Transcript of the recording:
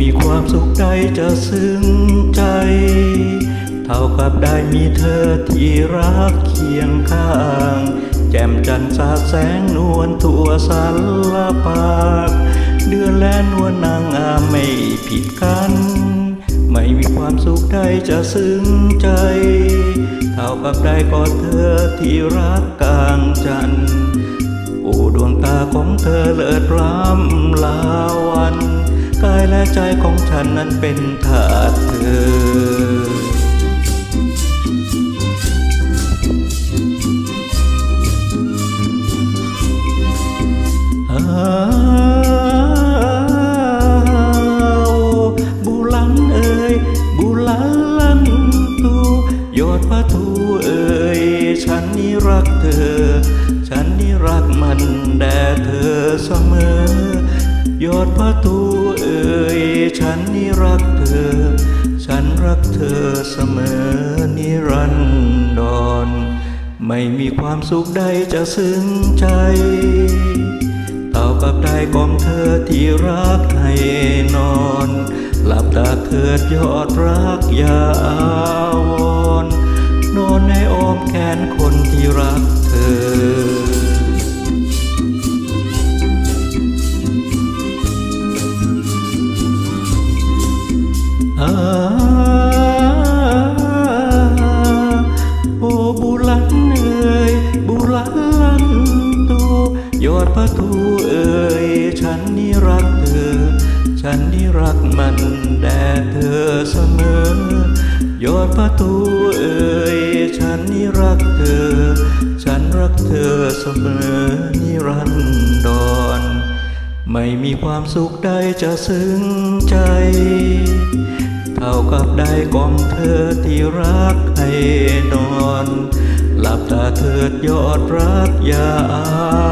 มีความสุขใดจะซึ้งใจ เท่ากับได้มีเธอที่รักเคียงข้าง แจ่มจันทร์สาดแสงนวลทั่วสารปาก เดือนแลนวลนางงาไม่ผิดกัน ไม่มีความสุขใดจะซึ้งใจ เท่ากับได้กอดเธอที่รักกลางจันทร์โอ้ดวงตาของเธอเลิศรำลาวายและใจของฉันนั้นเป็นทาสเธออ้าวบุลันเอ่ยบุลันลันตูยอดพระทูเอ่ยฉันนี่รักเธอ ฉันนี่รักมันแด่เธอเสมอ ยอดพระทูเอ่ยฉันนี่รักเธอ ฉันรักเธอเสมอนิรันดร ไม่มีความสุขใดจะซึ้งใจเท่ากับได้กอมเธอที่รักให้นอน หลับตาเถิดยอดรักอยาอาวรณ์นอนในอ้อมแขน โอ้บุลันเอ่ยบุลันลันตูยอดพระทูเอ่ยฉันนี่รักเธอ ฉันนี่รักมันแด่เธอเสมอยอดพระทูเอ่ยฉันนี่รักเธอ ฉันรักเธอเสมอนิรันดร ไม่มีความสุขใดจะซึ้งใจ เท่ากับได้กอมเธอที่รักให้นอน หลับตาเถิดยอดรักยาอา